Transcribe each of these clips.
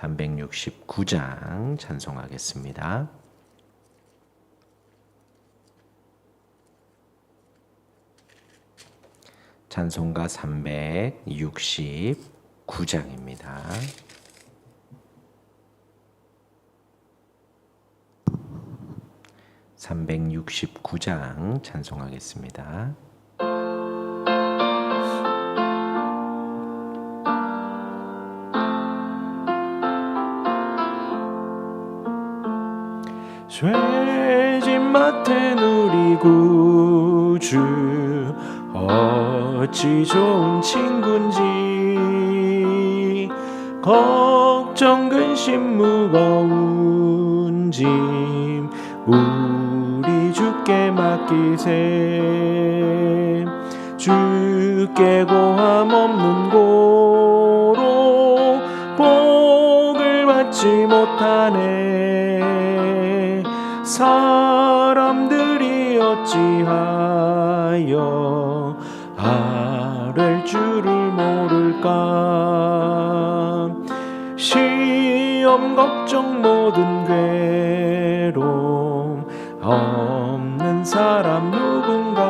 369장 찬송하겠습니다. 찬송가 369장입니다. (369장) 찬송하겠습니다. 죄짐 맡은 우리 구주. 어찌 좋은 친군지. 걱정 근심 무거운 짐. 우리 주께 맡기세. 주께 고함 없는 고로 복을 받지 못하네 어찌하여 아랠 줄을 모를까? 시험 걱정 모든 괴로움 없는 사람 누군가?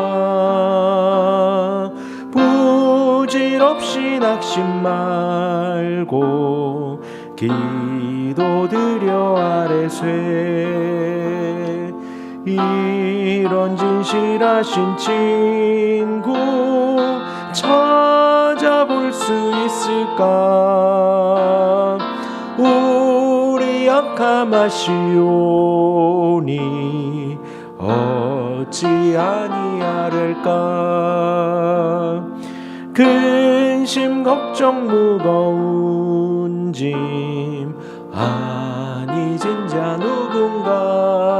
부질없이 낙심 말고 기도드려 아래 쇠 이런 진실하신 친구 찾아볼 수 있을까? 우리 약함하시오니 어찌 아니하를까? 근심 걱정 무거운 짐 아니 진자 누군가 비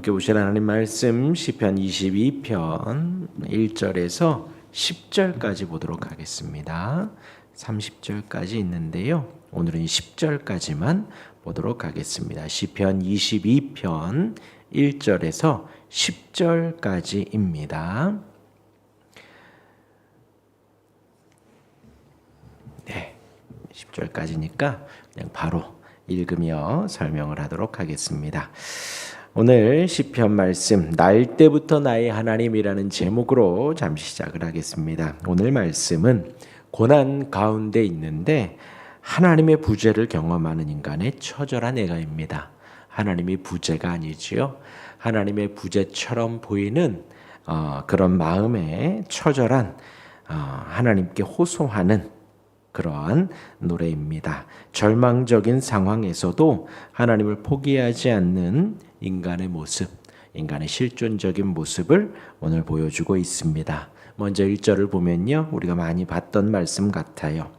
함께 보실 하나님 말씀 시편 22편 1절에서 10절까지 보도록 하겠습니다 30절까지 있는데요 오늘은 10절까지만 보도록 하겠습니다. 시편 22편 1절에서 10절까지입니다. 네. 10절까지니까 그냥 바로 읽으며 설명을 하도록 하겠습니다. 오늘 시편 말씀 날 때부터 나의 하나님이라는 제목으로 잠시 시작을 하겠습니다. 오늘 말씀은 고난 가운데 있는데 하나님의 부재를 경험하는 인간의 처절한 애가입니다. 하나님이 부재가 아니지요. 하나님의 부재처럼 보이는 어, 그런 마음에 처절한 어, 하나님께 호소하는 그러한 노래입니다. 절망적인 상황에서도 하나님을 포기하지 않는 인간의 모습, 인간의 실존적인 모습을 오늘 보여주고 있습니다. 먼저 1절을 보면요. 우리가 많이 봤던 말씀 같아요.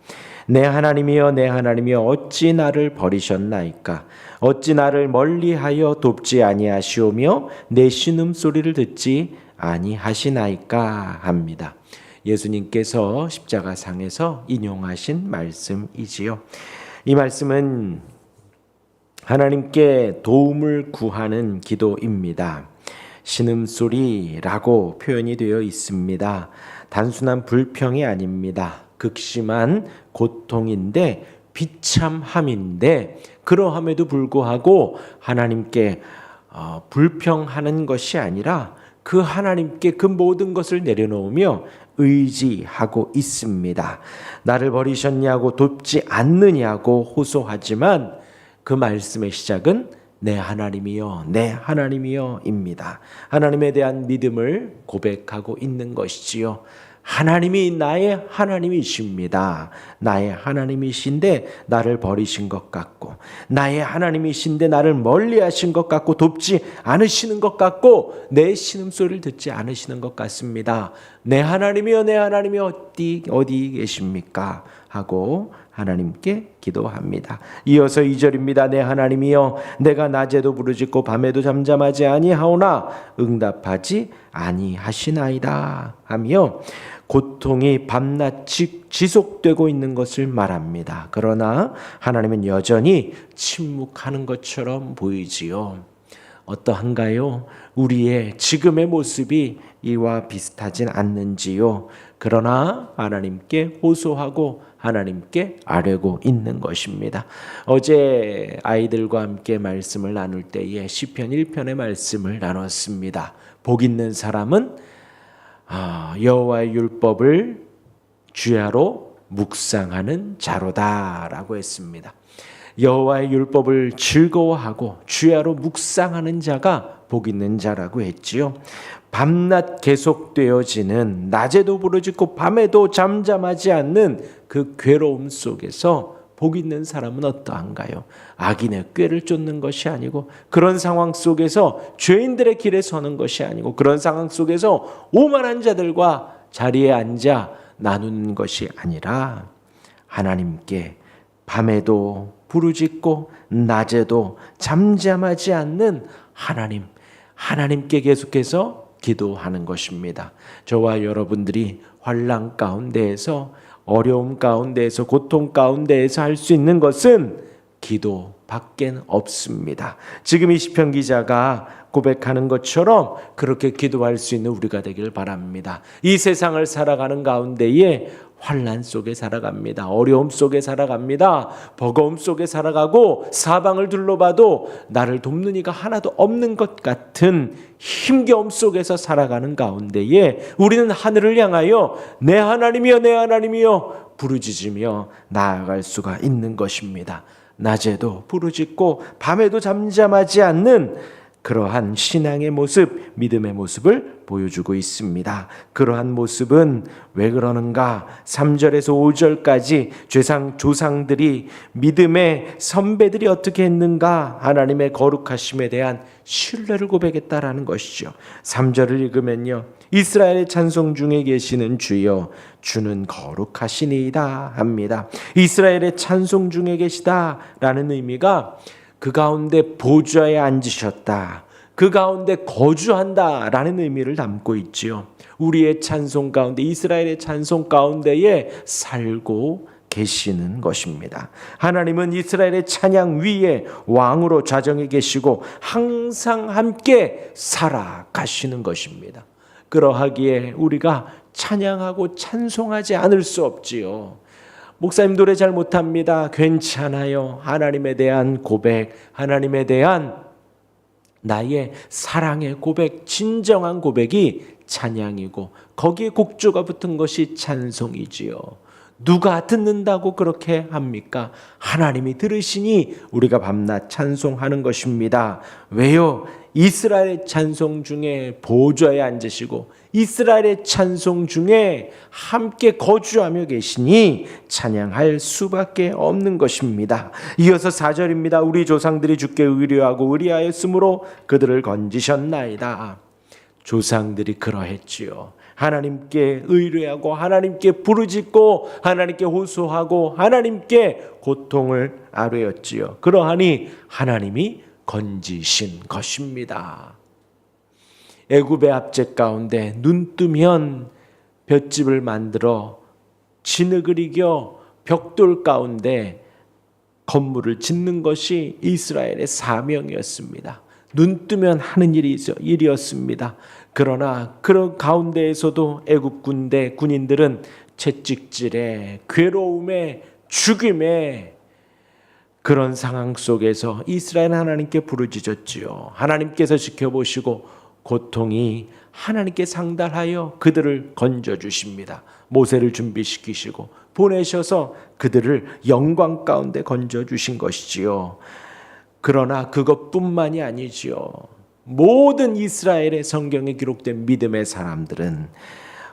내 하나님이여 내 하나님이여 어찌 나를 버리셨나이까 어찌 나를 멀리하여 돕지 아니하시오며 내 신음 소리를 듣지 아니하시나이까 합니다. 예수님께서 십자가상에서 인용하신 말씀이지요. 이 말씀은 하나님께 도움을 구하는 기도입니다. 신음소리라고 표현이 되어 있습니다. 단순한 불평이 아닙니다. 극심한 고통인데 비참함인데 그러함에도 불구하고 하나님께 어, 불평하는 것이 아니라 그 하나님께 그 모든 것을 내려놓으며 의지하고 있습니다. 나를 버리셨냐고 돕지 않느냐고 호소하지만 그 말씀의 시작은 내 하나님이여, 내 하나님이여입니다. 하나님에 대한 믿음을 고백하고 있는 것이지요. 하나님이 나의 하나님이십니다. 나의 하나님이신데 나를 버리신 것 같고, 나의 하나님이신데 나를 멀리 하신 것 같고, 돕지 않으시는 것 같고, 내 신음소리를 듣지 않으시는 것 같습니다. 내 하나님이여, 내 하나님이 어디, 어디 계십니까? 하고 하나님께 기도합니다. 이어서 2절입니다. 내 하나님이여 내가 낮에도 부르짖고 밤에도 잠잠하지 아니하오나 응답하지 아니하시나이다 하며 고통이 밤낮 지속되고 있는 것을 말합니다. 그러나 하나님은 여전히 침묵하는 것처럼 보이지요. 어떠한가요? 우리의 지금의 모습이 이와 비슷하진 않는지요. 그러나 하나님께 호소하고 하나님께 아뢰고 있는 것입니다. 어제 아이들과 함께 말씀을 나눌 때에 시편 1편의 말씀을 나눴습니다. 복 있는 사람은 아, 여호와의 율법을 주야로 묵상하는 자로다라고 했습니다. 여호와의 율법을 즐거워하고 주야로 묵상하는 자가 복 있는 자라고 했지요. 밤낮 계속되어지는 낮에도 부르짖고 밤에도 잠잠하지 않는 그 괴로움 속에서 복 있는 사람은 어떠한가요? 악인의 꾀를 쫓는 것이 아니고 그런 상황 속에서 죄인들의 길에 서는 것이 아니고 그런 상황 속에서 오만한 자들과 자리에 앉아 나누는 것이 아니라 하나님께 밤에도 부르짖고 낮에도 잠잠하지 않는 하나님 하나님께 계속해서 기도하는 것입니다. 저와 여러분들이 환란 가운데에서 어려움 가운데에서 고통 가운데에서 할 수 있는 것은 기도 밖엔 없습니다. 지금 이 시편 기자가 고백하는 것처럼 그렇게 기도할 수 있는 우리가 되길 바랍니다. 이 세상을 살아가는 가운데에 환란 속에 살아갑니다. 어려움 속에 살아갑니다. 버거움 속에 살아가고 사방을 둘러봐도 나를 돕는 이가 하나도 없는 것 같은 힘겨움 속에서 살아가는 가운데에 우리는 하늘을 향하여 내 하나님이여 내 하나님이여 부르짖으며 나아갈 수가 있는 것입니다. 낮에도 부르짖고 밤에도 잠잠하지 않는 그러한 신앙의 모습, 믿음의 모습을 보여주고 있습니다. 그러한 모습은 왜 그러는가? 3절에서 5절까지 죄상 조상들이 믿음의 선배들이 어떻게 했는가? 하나님의 거룩하심에 대한 신뢰를 고백했다라는 것이죠. 3절을 읽으면요. 이스라엘의 찬송 중에 계시는 주여 주는 거룩하시니이다 합니다. 이스라엘의 찬송 중에 계시다라는 의미가 그 가운데 보좌에 앉으셨다. 그 가운데 거주한다라는 의미를 담고 있지요. 우리의 찬송 가운데 이스라엘의 찬송 가운데에 살고 계시는 것입니다. 하나님은 이스라엘의 찬양 위에 왕으로 좌정해 계시고 항상 함께 살아가시는 것입니다. 그러하기에 우리가 찬양하고 찬송하지 않을 수 없지요. 목사님 노래 잘 못합니다. 괜찮아요. 하나님에 대한 고백, 하나님에 대한 나의 사랑의 고백, 진정한 고백이 찬양이고 거기에 곡조가 붙은 것이 찬송이지요. 누가 듣는다고 그렇게 합니까? 하나님이 들으시니 우리가 밤낮 찬송하는 것입니다. 왜요? 이스라엘의 찬송 중에 보좌에 앉으시고 이스라엘의 찬송 중에 함께 거주하며 계시니 찬양할 수밖에 없는 것입니다. 이어서 4절입니다. 우리 조상들이 주께 의뢰하고 의리하였으므로 그들을 건지셨나이다. 조상들이 그러했지요. 하나님께 의뢰하고 하나님께 부르짖고 하나님께 호소하고 하나님께 고통을 아뢰었지요. 그러하니 하나님이 건지신 것입니다. 애굽의 압제 가운데 눈 뜨면 볏집을 만들어 진흙을 이겨 벽돌 가운데 건물을 짓는 것이 이스라엘의 사명이었습니다. 눈 뜨면 하는 일이죠. 일이었습니다. 그러나 그런 가운데에서도 애굽 군대 군인들은 채찍질에 괴로움에 죽임에 그런 상황 속에서 이스라엘 하나님께 부르짖었지요. 하나님께서 지켜보시고 고통이 하나님께 상달하여 그들을 건져 주십니다. 모세를 준비시키시고 보내셔서 그들을 영광 가운데 건져 주신 것이지요. 그러나 그것뿐만이 아니지요. 모든 이스라엘의 성경에 기록된 믿음의 사람들은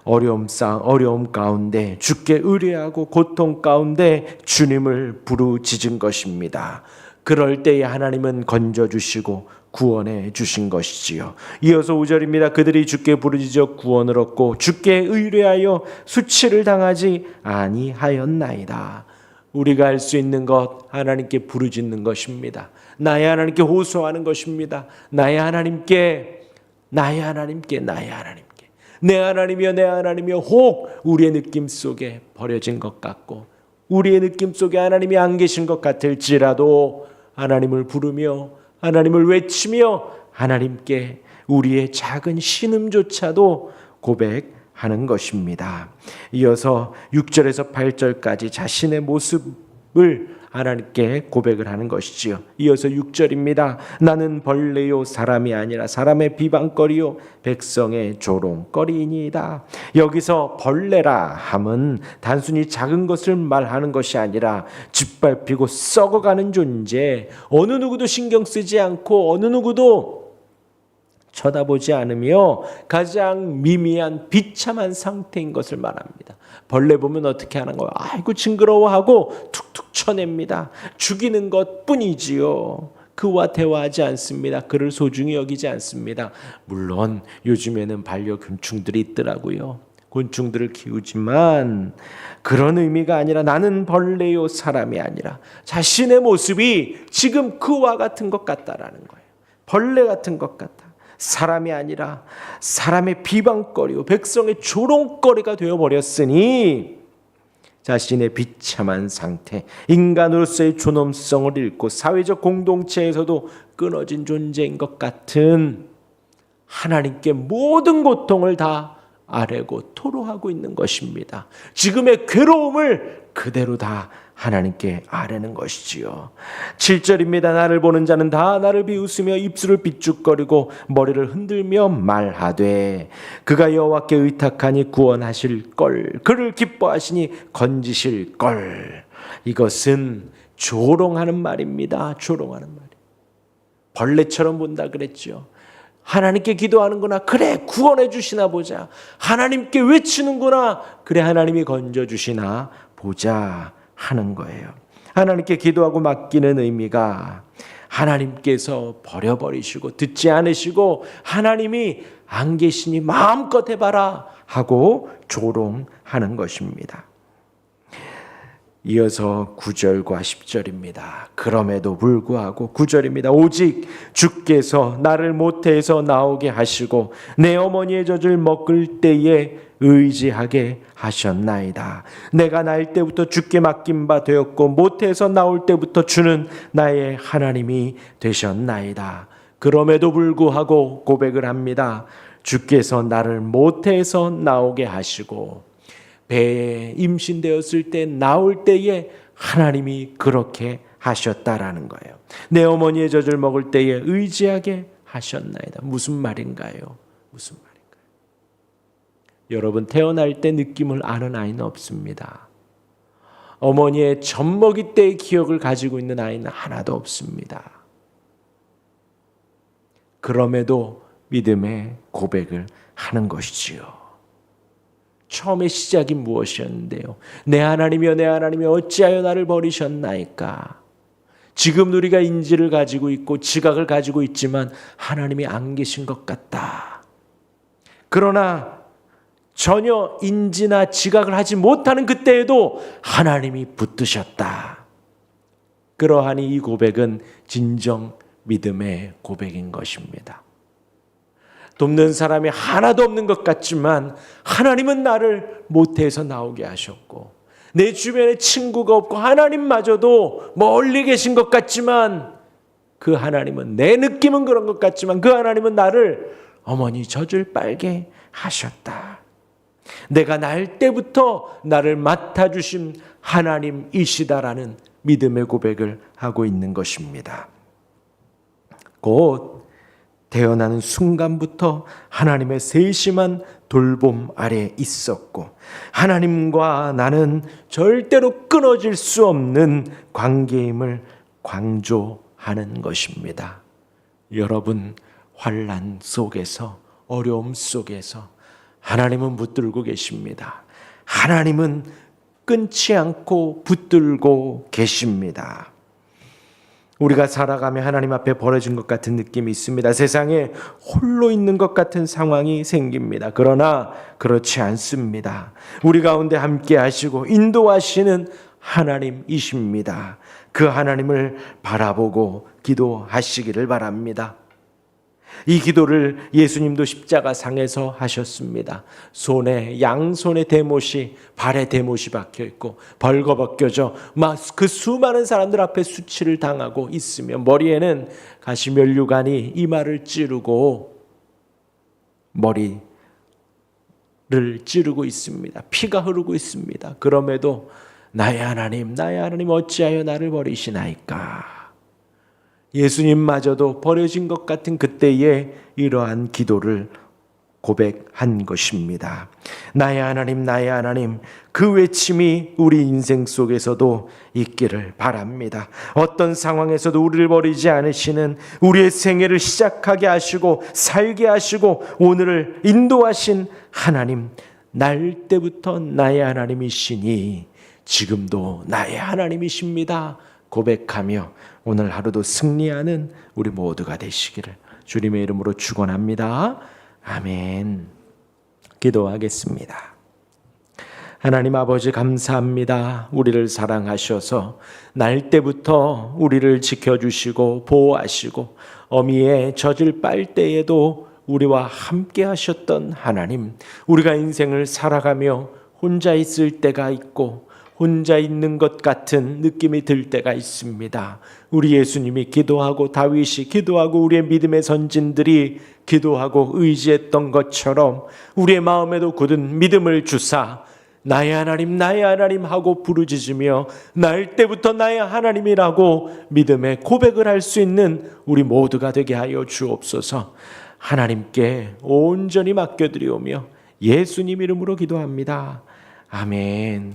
어려움 상 어려움 가운데 주께 의뢰하고 고통 가운데 주님을 부르짖은 것입니다. 그럴 때에 하나님은 건져 주시고 구원해 주신 것이지요. 이어서 5절입니다. 그들이 주께 부르짖어 구원을 얻고 주께 의뢰하여 수치를 당하지 아니하였나이다. 우리가 할 수 있는 것 하나님께 부르짖는 것입니다. 나의 하나님께 호소하는 것입니다. 나의 하나님께 나의 하나님께 나의 하나님께 내 하나님이여 내 하나님이여 혹 우리의 느낌 속에 버려진 것 같고 우리의 느낌 속에 하나님이 안 계신 것 같을지라도 하나님을 부르며 하나님을 외치며 하나님께 우리의 작은 신음조차도 고백하는 것입니다. 이어서 6절에서 8절까지 자신의 모습을 하나님께 고백을 하는 것이지요. 이어서 6절입니다. 나는 벌레요 사람이 아니라 사람의 비방거리요 백성의 조롱거리이니이다. 여기서 벌레라 함은 단순히 작은 것을 말하는 것이 아니라 짓밟히고 썩어가는 존재, 어느 누구도 신경 쓰지 않고 어느 누구도 쳐다보지 않으며 가장 미미한 비참한 상태인 것을 말합니다. 벌레 보면 어떻게 하는 거예요? 아이고 징그러워하고 툭툭 쳐냅니다. 죽이는 것 뿐이지요. 그와 대화하지 않습니다. 그를 소중히 여기지 않습니다. 물론 요즘에는 반려곤충들이 있더라고요. 곤충들을 키우지만 그런 의미가 아니라 나는 벌레요 사람이 아니라 자신의 모습이 지금 그와 같은 것 같다라는 거예요. 벌레 같은 것 같다. 사람이 아니라 사람의 비방거리요 백성의 조롱거리가 되어 버렸으니 자신의 비참한 상태, 인간으로서의 존엄성을 잃고 사회적 공동체에서도 끊어진 존재인 것 같은 하나님께 모든 고통을 다 아뢰고 토로하고 있는 것입니다. 지금의 괴로움을 그대로 다 하나님께 아뢰는 것이지요. 7절입니다. 나를 보는 자는 다 나를 비웃으며 입술을 삐죽거리고 머리를 흔들며 말하되 그가 여호와께 의탁하니 구원하실 걸 그를 기뻐하시니 건지실 걸 이것은 조롱하는 말입니다. 조롱하는 말. 벌레처럼 본다 그랬죠. 하나님께 기도하는구나. 그래, 구원해 주시나 보자. 하나님께 외치는구나. 그래, 하나님이 건져 주시나 보자 하는 거예요. 하나님께 기도하고 맡기는 의미가 하나님께서 버려버리시고 듣지 않으시고 하나님이 안 계시니 마음껏 해봐라 하고 조롱하는 것입니다. 이어서 9절과 10절입니다. 그럼에도 불구하고 9절입니다. 오직 주께서 나를 모태에서 나오게 하시고 내 어머니의 젖을 먹을 때에 의지하게 하셨나이다. 내가 날 때부터 주께 맡긴 바 되었고 모태에서 나올 때부터 주는 나의 하나님이 되셨나이다. 그럼에도 불구하고 고백을 합니다. 주께서 나를 모태에서 나오게 하시고 배에 임신되었을 때 나올 때에 하나님이 그렇게 하셨다라는 거예요. 내 어머니의 젖을 먹을 때에 의지하게 하셨나이다. 무슨 말인가요? 무슨 말인가요? 여러분 태어날 때 느낌을 아는 아이는 없습니다. 어머니의 젖먹이 때의 기억을 가지고 있는 아이는 하나도 없습니다. 그럼에도 믿음의 고백을 하는 것이지요. 처음의 시작이 무엇이었는데요? 내 하나님이여 내 하나님이여 어찌하여 나를 버리셨나이까? 지금 우리가 인지를 가지고 있고 지각을 가지고 있지만 하나님이 안 계신 것 같다. 그러나 전혀 인지나 지각을 하지 못하는 그때에도 하나님이 붙드셨다. 그러하니 이 고백은 진정 믿음의 고백인 것입니다. 돕는 사람이 하나도 없는 것 같지만 하나님은 나를 모태에서 나오게 하셨고 내 주변에 친구가 없고 하나님마저도 멀리 계신 것 같지만 그 하나님은 내 느낌은 그런 것 같지만 그 하나님은 나를 어머니 젖을 빨게 하셨다. 내가 날 때부터 나를 맡아주신 하나님이시다라는 믿음의 고백을 하고 있는 것입니다. 곧 태어나는 순간부터 하나님의 세심한 돌봄 아래 있었고 하나님과 나는 절대로 끊어질 수 없는 관계임을 강조하는 것입니다. 여러분 환란 속에서 어려움 속에서 하나님은 붙들고 계십니다. 하나님은 끊지 않고 붙들고 계십니다. 우리가 살아가며 하나님 앞에 벌어진 것 같은 느낌이 있습니다. 세상에 홀로 있는 것 같은 상황이 생깁니다. 그러나 그렇지 않습니다. 우리 가운데 함께 하시고 인도하시는 하나님이십니다. 그 하나님을 바라보고 기도하시기를 바랍니다. 이 기도를 예수님도 십자가 상에서 하셨습니다. 손에 양손에 대못이 발에 대못이 박혀 있고 벌거벗겨져 막그 수많은 사람들 앞에 수치를 당하고 있으며 머리에는 가시면류관이 이마를 찌르고 머리를 찌르고 있습니다. 피가 흐르고 있습니다. 그럼에도 나의 하나님, 나의 하나님 어찌하여 나를 버리시나이까? 예수님마저도 버려진 것 같은 그때에 이러한 기도를 고백한 것입니다. 나의 하나님, 나의 하나님, 그 외침이 우리 인생 속에서도 있기를 바랍니다. 어떤 상황에서도 우리를 버리지 않으시는 우리의 생애를 시작하게 하시고 살게 하시고 오늘을 인도하신 하나님, 날 때부터 나의 하나님이시니 지금도 나의 하나님이십니다. 고백하며 오늘 하루도 승리하는 우리 모두가 되시기를 주님의 이름으로 축원합니다. 아멘. 기도하겠습니다. 하나님 아버지 감사합니다. 우리를 사랑하셔서 날 때부터 우리를 지켜주시고 보호하시고 어미의 젖을 빨 때에도 우리와 함께 하셨던 하나님, 우리가 인생을 살아가며 혼자 있을 때가 있고 혼자 있는 것 같은 느낌이 들 때가 있습니다. 우리 예수님이 기도하고 다윗이 기도하고 우리의 믿음의 선진들이 기도하고 의지했던 것처럼 우리의 마음에도 굳은 믿음을 주사 나의 하나님, 나의 하나님 하고 부르짖으며 날 때부터 나의 하나님이라고 믿음의 고백을 할 수 있는 우리 모두가 되게 하여 주옵소서. 하나님께 온전히 맡겨드리오며 예수님 이름으로 기도합니다. 아멘.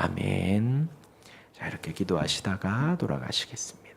아멘. 자, 이렇게 기도하시다가 돌아가시겠습니다.